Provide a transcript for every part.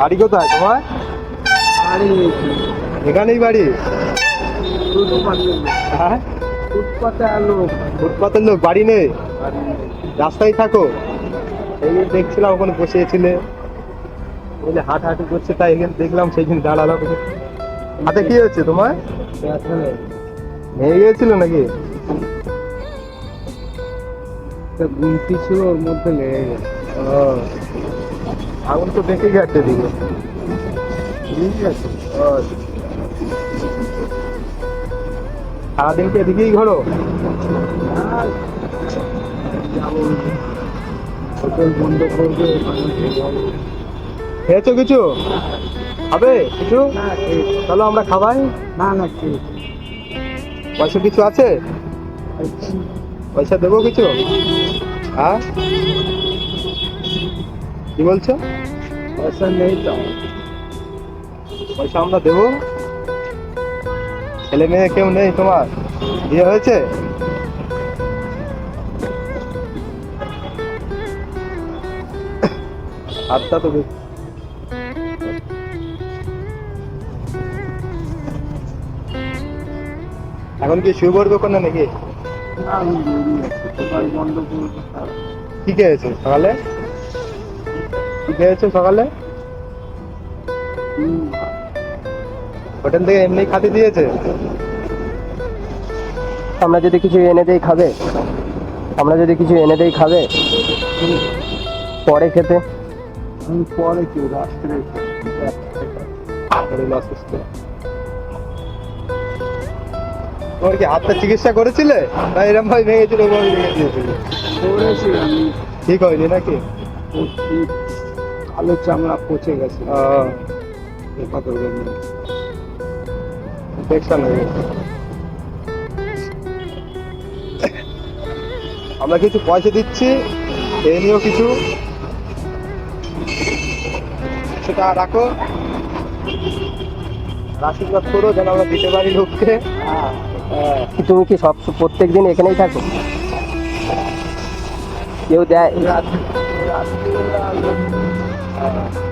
বাড়ি কোথায় তোমার? এখানেই বাড়ি? হ্যাঁ? ফুটপাতের লোক। বাড়ি নেই? রাস্তায় থাকো। এই দেখছিলাম ওখানে বসেছিলে। বলে হাট হাঁটু করছে তাই এখানে দেখলাম সেই দিন দাঁড়ালাম হাতে কি হচ্ছে তোমার? ভেঙে গিয়েছিল নাকি? গুমটি ছিল ওর মধ্যে লেগে গেছে। আগুন তো দেখে গেছে দিকে। ঠিক আছে ও। সারাদিন কি এদিকেই ঘোরো? হোটেল বন্ধ খেয়েছো কিছু? হবে কিছু? চলো আমরা খাবাই। না না পয়সা কিছু আছে? পয়সা দেবো কিছু? হ্যাঁ কি বলছো? পয়সা নেই তো। পয়সা আমরা দেবো। ছেলে মেয়ে কেউ নেই তোমার? বিয়ে হয়েছে? হাতটা তো এখন কি শুয়ে পড়বে ওখানে নাকি কি খেয়েছো সকালে কি খেয়েছো সকালে? হোটেল থেকে এমনি খাতে দিয়েছে? আমরা যদি কিছু এনে দেই খাবে? আমরা যদি কিছু এনে দেই খাবে? পরে খেতে। পরে কেউ রাত্রে তোমার কি হাতটা চিকিৎসা করেছিলে? না এরম ভাবে ভেঙেছিল করেছি ঠিক হয়নি নাকি? কালো চামড়া পচে গেছে। এ পাথর ইনফেকশন হয়ে গেছে আমরা কিছু পয়সা দিচ্ছি নিয়েও কিছু। সেটা রাখো। আশীর্বাদ করো যেন আমরা দিতে পারি লোককে। হ্যাঁ। কি তুমি কি সব প্রত্যেক দিন এখানেই থাকো? কেউ দেয়? আছে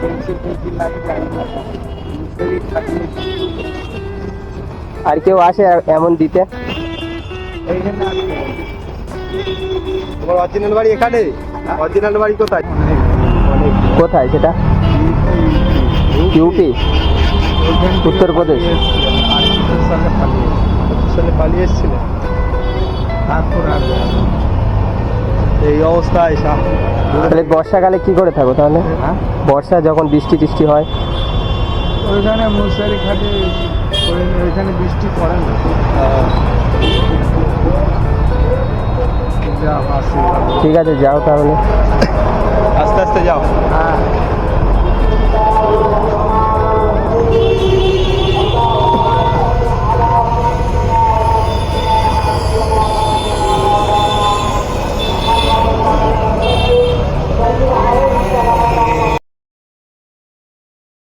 পেন্সিল পেন্সিল লাগে আর কেউ আসে এমন দিতে? তোমার অরিজিনাল বাড়ি এখানে? অরিজিনাল বাড়ি কোথায়? কোথায় সেটা? ইউপি উত্তরপ্রদেশ। সালে পালিয়ে এসেছিলে। তারপর আর এই অবস্থায় তাহলে বর্ষাকালে কি করে থাকো তাহলে? হ্যাঁ? বর্ষা যখন বৃষ্টি টিষ্টি হয়? ওইখানে মশারি খাটে ওইখানে বৃষ্টি পড়ে না। ঠিক আছে যাও তাহলে। আস্তে আস্তে যাও।